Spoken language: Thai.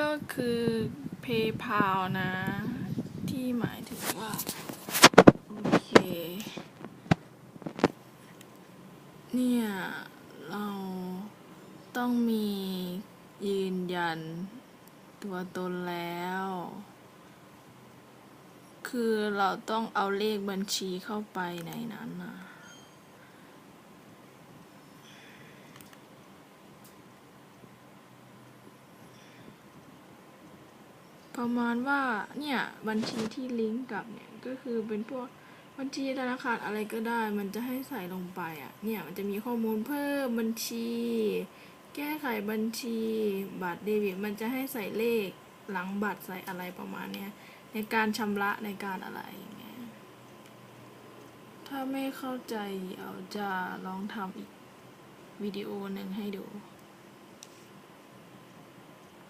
ก็คือ PayPal นะ ที่หมายถึงว่า โอเค เนี่ย เราต้องมียืนยันตัวตนแล้ว คือเราต้องเอาเลขบัญชีเข้าไปในนั้นนะ ประมาณว่าเนี่ยบัญชีที่ลิงก์กับเนี่ยก็คือเป็นพวกบัญชีธนาคารอะไรก็ได้ มันจะให้ใส่ลงไปอะเนี่ยมันจะมีข้อมูลเพิ่มบัญชี แก้ไขบัญชีบัตรเดบิตมันจะให้ใส่เลขหลังบัตรใส่อะไรประมาณเนี้ยในการชำระในการอะไรอย่างเงี้ยถ้าไม่เข้าใจเดี๋ยวจะลองทำอีกวิดีโอหนึ่งให้ดู